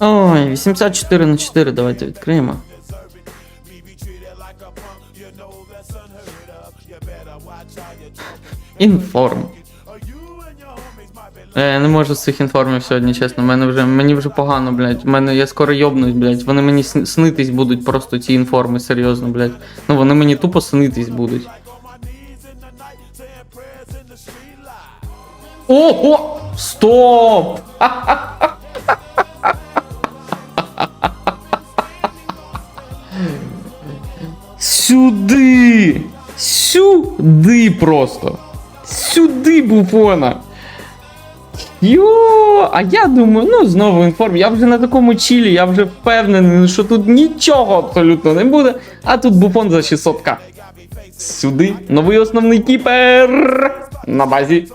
Ой, 84 на 4 давайте відкриємо. Інформ. Е, Я не можу з цих інформів сьогодні, чесно. Мене вже, мені вже погано, блядь. Мене, я скоро йобнусь, блядь. Вони мені снитись будуть просто ці інформи, серйозно, блядь. Ну вони мені тупо снитись будуть. Ого! Стоп! Сюди! Сюди просто! Сюди, буфона! Йо, а я думаю, ну знову інформ. Я вже на такому чілі, я вже впевнений, що тут нічого абсолютно не буде. А тут буфон за 600к. Сюди новий основний кіпер на базі.